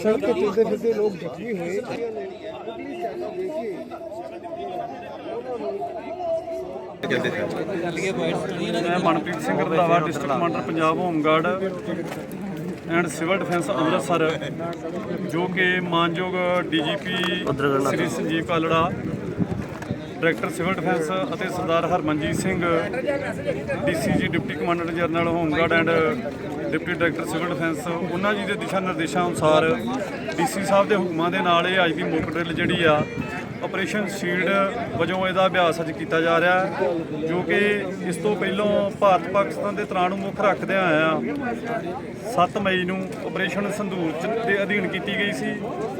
सड़क पे चलते फिरते लोग जख्मी हुए ਮੈਂ Manpreet Singh Randhawa district commander Punjab home guard and civil defence Amritsar ਜੋ ਕਿ ਮਾਨਯੋਗ DGP Shri Sanjeev Kalra director civil defence ਅਤੇ Sardar Harmanjit Singh, DCG deputy commander general, home guard and deputy director civil defence. ਉਹਨਾਂ ਜੀ ਦੇ ਦਿਸ਼ਾ ਨਿਰਦੇਸ਼ਾਂ ਅਨੁਸਾਰ ਡੀਸੀ ਸਾਹਿਬ ਦੇ ਹੁਕਮਾਂ ਦੇ ਨਾਲ ਇਹ ਅੱਜ ਦੀ ਮੌਕ ਡਰਿਲ ਜਿਹੜੀ ਆ, ਆਪਰੇਸ਼ਨ ਸ਼ੀਲਡ ਵਜੋਂ ਇਹਦਾ ਅਭਿਆਸ ਅੱਜ ਕੀਤਾ ਜਾ ਰਿਹਾ ਹੈ, ਜੋ ਕਿ ਇਸ ਤੋਂ ਪਹਿਲਾਂ ਭਾਰਤ ਪਾਕਿਸਤਾਨ ਦੇ ਤਣਾਅ ਨੂੰ ਮੁੱਖ ਰੱਖਦਿਆਂ ਆਇਆ 7 ਮਈ ਨੂੰ ਆਪਰੇਸ਼ਨ ਸੰਧੂਰ ਚ- ਦੇ ਅਧੀਨ ਕੀਤੀ ਗਈ ਸੀ।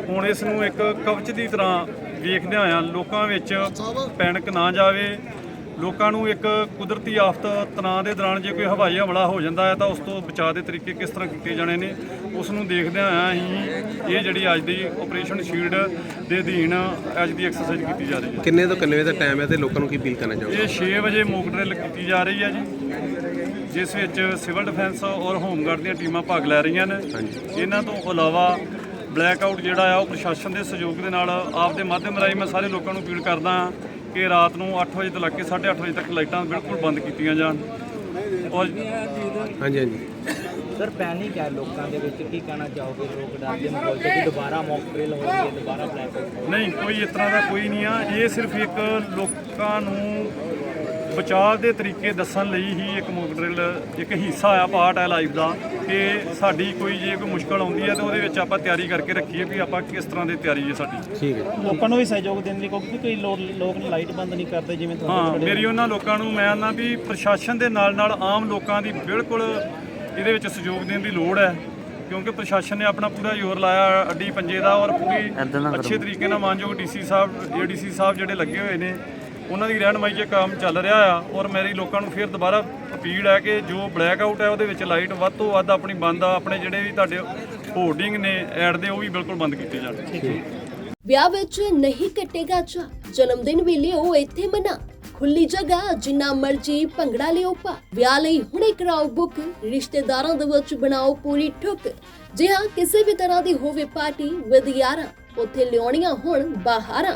ਹੁਣ ਇਸ ਨੂੰ ਇੱਕ ਕਵਚ ਦੀ ਤਰ੍ਹਾਂ ਵੇਖਦੇ ਆਇਆ ਲੋਕਾਂ ਵਿੱਚ ਪੈਨਿਕ ਨਾ ਜਾਵੇ। ਲੋਕਾਂ ਨੂੰ ਇੱਕ ਕੁਦਰਤੀ ਆਫਤ ਤਣਾਅ ਦੇ ਦੌਰਾਨ ਜੇ ਕੋਈ ਹਵਾਈ ਹਮਲਾ ਹੋ ਜਾਂਦਾ ਹੈ ਤਾਂ ਉਸ ਤੋਂ ਬਚਾਅ ਦੇ ਤਰੀਕੇ ਕਿਸ ਤਰ੍ਹਾਂ ਕੀਤੇ ਜਾਣੇ ਨੇ ਉਸ ਨੂੰ ਦੇਖਦਿਆਂ ਆਇਆ ਅਸੀਂ ਇਹ ਜਿਹੜੀ ਅੱਜ ਦੀ ਆਪਰੇਸ਼ਨ ਸ਼ੀਲਡ ਦੇ ਅਧੀਨ ਅੱਜ ਦੀ ਐਕਸਰਸਾਈਜ਼ ਕੀਤੀ ਜਾ ਰਹੀ ਹੈ। ਕਿੰਨੇ ਤੋਂ ਕਿੰਨੇ ਵਜੇ ਦਾ ਟਾਈਮ ਹੈ ਤੇ ਲੋਕਾਂ ਨੂੰ ਕੀ ਅਪੀਲ ਕਰਨਾ ਚਾਹੋਗੇ? ਇਹ 6 ਵਜੇ ਮੌਕ ਡਰਿਲ ਕੀਤੀ ਜਾ ਰਹੀ ਹੈ ਜੀ ਜਿਸ ਵਿੱਚ ਸਿਵਲ ਡਿਫੈਂਸ ਔਰ ਹੋਮਗਾਰਡ ਦੀਆਂ ਟੀਮਾਂ ਭਾਗ ਲੈ ਰਹੀਆਂ ਨੇ। ਇਹਨਾਂ ਤੋਂ ਇਲਾਵਾ ਬਲੈਕ ਆਊਟ ਜਿਹੜਾ ਆ ਉਹ ਪ੍ਰਸ਼ਾਸਨ ਦੇ ਸਹਿਯੋਗ ਦੇ ਨਾਲ ਆਪਦੇ ਮਾਧਿਅਮ ਰਾਹੀਂ ਮੈਂ ਸਾਰੇ ਲੋਕਾਂ ਨੂੰ ਅਪੀਲ ਕਰਦਾ ਹਾਂ ਕਿ ਰਾਤ ਨੂੰ 8 ਵਜੇ ਤੋਂ ਲੈ ਕੇ 8:30 ਵਜੇ ਤੱਕ ਲਾਈਟਾਂ ਬਿਲਕੁਲ ਬੰਦ ਕੀਤੀਆਂ ਜਾਣ। ਔਰ ਹਾਂਜੀ ਹਾਂਜੀ। ਸਰ ਪੈਨਿਕ ਹੈ ਲੋਕਾਂ ਦੇ ਵਿੱਚ ਕੀ ਕਹਿਣਾ ਚਾਹੋਗੇ ਲੋਕ ਡਰ ਦੇ ਮਾਹੌਲ 'ਚ ਕਿ ਦੁਬਾਰਾ ਮੌਕ ਡਰਿਲ ਹੋ ਰਹੀ ਹੈ ਦੁਬਾਰਾ ਬਲੈਕ ਨਹੀਂ ਕੋਈ ਇਸ ਤਰ੍ਹਾਂ ਦਾ ਕੋਈ ਨਹੀਂ ਆ। ਇਹ ਸਿਰਫ ਇੱਕ ਲੋਕਾਂ ਨੂੰ ਬਚਾਅ ਦੇ ਤਰੀਕੇ ਦੱਸਣ ਲਈ ਹੀ ਇੱਕ ਮੌਕ ਡਰਿਲ ਇੱਕ ਹਿੱਸਾ ਆ ਪਾਰਟ ਹੈ ਲਾਈਫ ਦਾ ਕਿ ਸਾਡੀ ਕੋਈ ਜੇ ਕੋਈ ਮੁਸ਼ਕਲ ਆਉਂਦੀ ਹੈ ਤਾਂ ਉਹਦੇ ਵਿੱਚ ਆਪਾਂ ਤਿਆਰੀ ਕਰਕੇ ਰੱਖੀਏ ਵੀ ਆਪਾਂ ਕਿਸ ਤਰ੍ਹਾਂ ਦੀ ਤਿਆਰੀ ਹੈ ਸਾਡੀ। ਠੀਕ ਹੈ। ਲੋਕਾਂ ਨੂੰ ਵੀ ਸਹਿਯੋਗ ਦੇਣ ਦੀ ਕਿਉਂਕਿ ਕਈ ਲੋਕ ਲੋਕ ਲਾਈਟ ਬੰਦ ਨਹੀਂ ਕਰਦੇ ਜਿਵੇਂ ਹਾਂ ਮੇਰੀ ਉਹਨਾਂ ਲੋਕਾਂ ਨੂੰ ਮੈਂ ਆਨਾ ਵੀ ਪ੍ਰਸ਼ਾਸਨ ਦੇ ਨਾਲ ਨਾਲ ਆਮ ਲੋਕਾਂ ਦੀ ਬਿਲਕੁਲ ਇਹਦੇ ਵਿੱਚ ਸਹਿਯੋਗ ਦੇਣ ਦੀ ਲੋੜ ਹੈ ਕਿਉਂਕਿ ਪ੍ਰਸ਼ਾਸਨ ਨੇ ਆਪਣਾ ਪੂਰਾ ਜ਼ੋਰ ਲਾਇਆ ਅੱਡੀ ਪੰਜੇ ਦਾ ਔਰ ਪੂਰੀ ਅੱਛੇ ਤਰੀਕੇ ਨਾਲ ਮਾਨਯੋਗ ਡੀਸੀ ਸਾਹਿਬ ਏਡੀਸੀ ਸਾਹਿਬ ਜਿਹੜੇ ਲੱਗੇ ਹੋਏ ਨੇ ਉਹਨਾਂ ਦੀ ਰਹਿਨਮਾਈ 'ਚ ਕੰਮ ਚੱਲ ਰਿਹਾ ਆ ਔਰ ਮੇਰੀ ਲੋਕਾਂ ਨੂੰ ਫਿਰ ਦੁਬਾਰਾ ਅਪੀਲ ਹੈ ਕਿ ਜੋ ਬਲੈਕ ਆਊਟ ਹੈ ਉਹਦੇ ਵਿੱਚ ਲਾਈਟ ਵੱਧ ਤੋਂ ਵੱਧ ਆਪਣੀ ਬੰਦ ਆ ਆਪਣੇ ਜਿਹੜੇ ਵੀ ਤੁਹਾਡੇ ਹੋਰਡਿੰਗ ਨੇ ਐਡ ਦੇ ਉਹ ਵੀ ਬਿਲਕੁਲ ਬੰਦ ਕੀਤੇ ਜਾਣ। ਵਿਆਹ ਵਿੱਚ ਨਹੀਂ ਕੱਟੇਗਾ ਚਾ ਜਨਮ ਦਿਨ ਵੀ ਲਿਓ ਇੱਥੇ ਮਨਾ। ਖੁੱਲੀ ਜਗ੍ਹਾ ਜਿੰਨਾ ਮਰਜ਼ੀ ਭੰਗੜਾ ਲਿਓ ਪਾ। ਵਿਆਹ ਲਈ ਹੁਣੇ ਕਰਾਓ ਬੁੱਕ ਰਿਸ਼ਤੇਦਾਰਾਂ ਦੇ ਵਿੱਚ ਬਣਾਓ ਪੂਰੀ ਠੁੱਕ। ਜੇ ਹਾਂ ਕਿਸੇ ਵੀ ਤਰ੍ਹਾਂ ਦੀ ਹੋਵੇ ਪਾਰਟੀ ਵਿਦ ਯਾਰਾਂ ਉੱਥੇ ਲਿਆਉਣੀਆਂ ਹੁਣ ਬਾਹਰਾਂ।